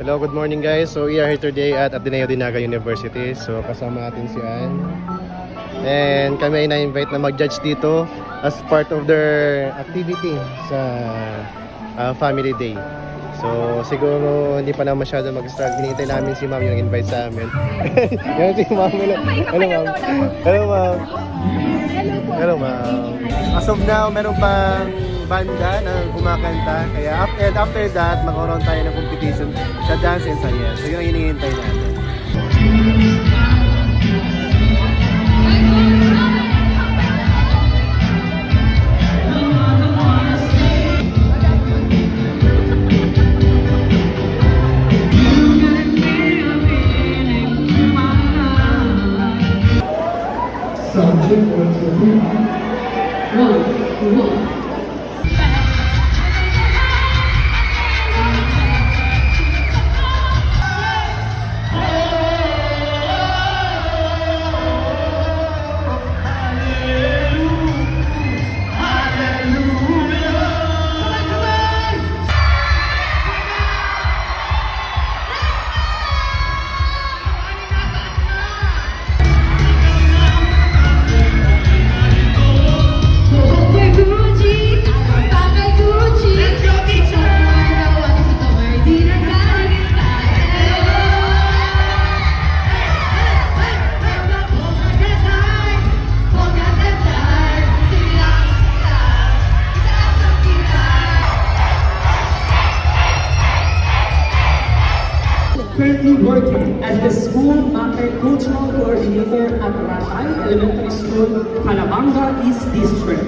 Hello, good morning guys. So we are here today at Ateneo Dinaga University. So kasama natin si Ann. And kami ay na-invite na mag-judge dito as part of their activity sa ah, Family Day. So siguro hindi pa na masyado mag-start. Hinihintay namin si ma'am yung invite sa amin. Yan si ma'am. Hello, ma'am. Hello ma'am. Hello ma'am. As of now, meron pang banda na kumakanta. Kaya And after that, magkaroon tayo ng competition sa dance and sayaw. So yun ang hinihintay natin. Subject 1, 2, 1, 1. Currently working as the school multicultural coordinator at Ratay Elementary School, Calabanga East District.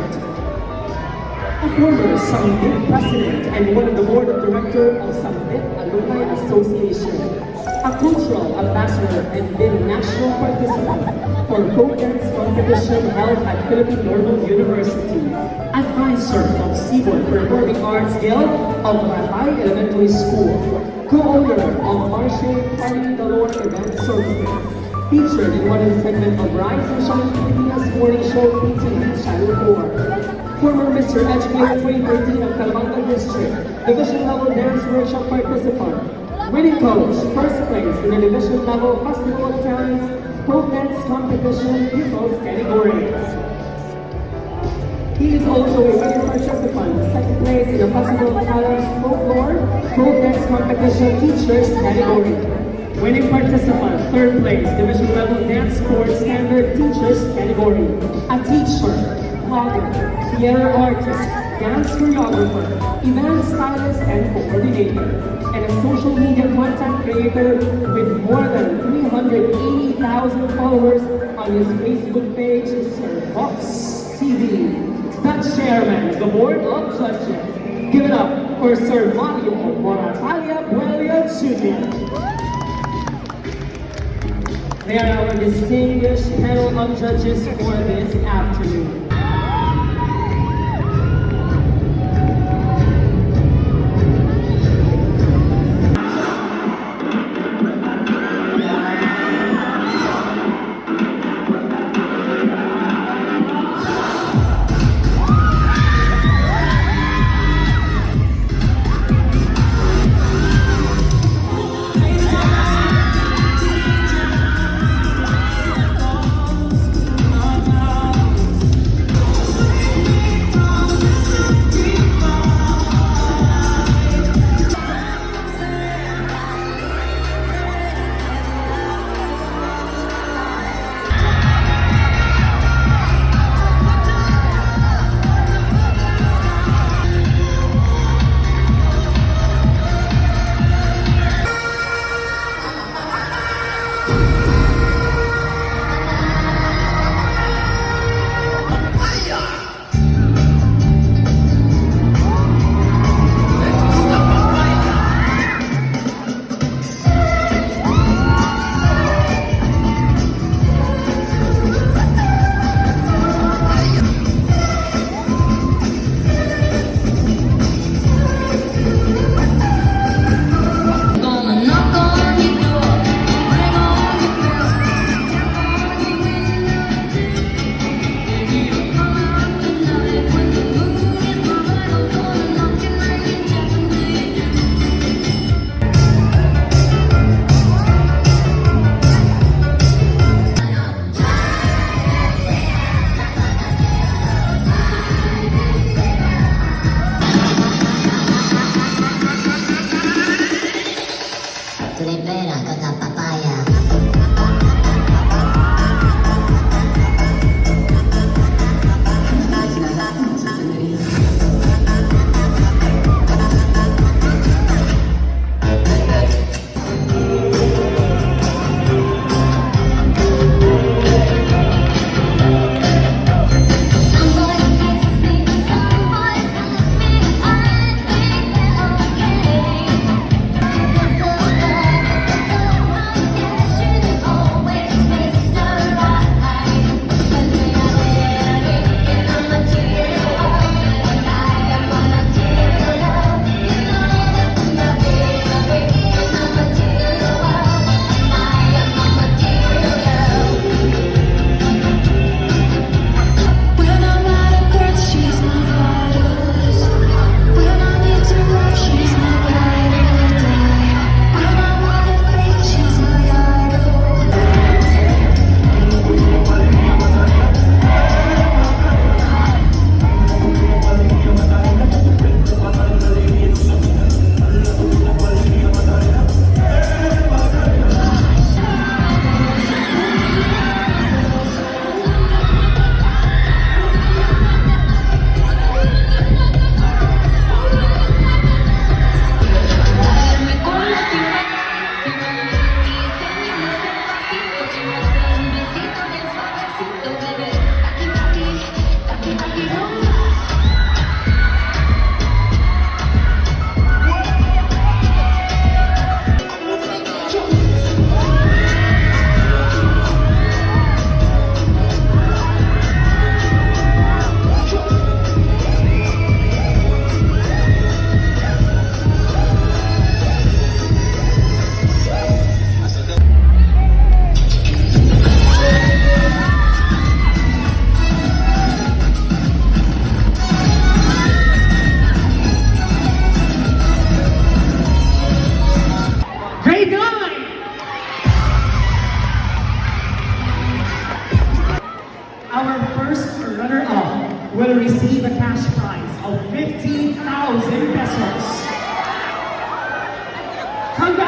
A former Sanggit president and one of the board of directors of Sanggit Alumni Association. A cultural ambassador and been national participant for folk dance competition held at Philippine Normal University. Advisor of Seaboard Performing Arts Guild of Ratay Elementary School co-owner of Marche Party Galore Event Services, featured in one of the segments of Rise and Shine Pilipinas Morning Show PTV Channel 4. Former Mr. Educator 2013 of Calabanga District, Division Level Dance Workshop participant. Winning coach, first place in the Division Level Festival of Talents Folk Dance Competition People's category. He is also a winning participant, second place in the Festival of Colors Folklore Folk Dance Competition Teachers category. Winning participant, third place, Division Level Dance Sports Standard Teachers category. A teacher, vlogger, theater artist, dance choreographer, event stylist and coordinator, and a social media content creator with more than 380,000 followers on his Facebook page, Sir Vox TV the chairman the board of judges. Give it up for Sir Mario Moratalia Buelio Jr. They are our distinguished panel of judges for this afternoon.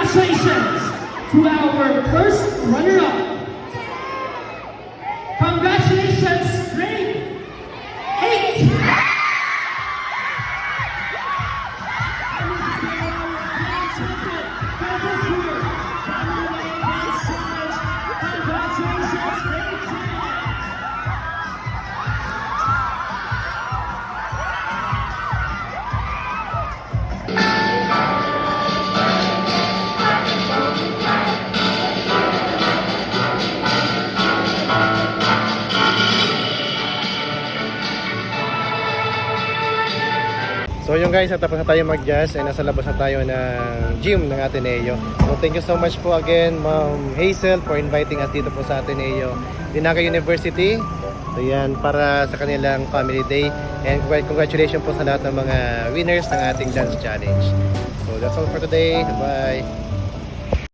Congratulations to our first runner-up. So yung guys, tapos na tayo mag-jazz ay nasa labas na tayo ng gym ng Ateneo. So thank you so much po again Ma'am Hazel for inviting us dito po sa Ateneo Dinaga University. So yan, para sa kanilang family day. And congr- congratulations po sa lahat ng mga winners ng ating dance challenge. So that's all for today. Bye!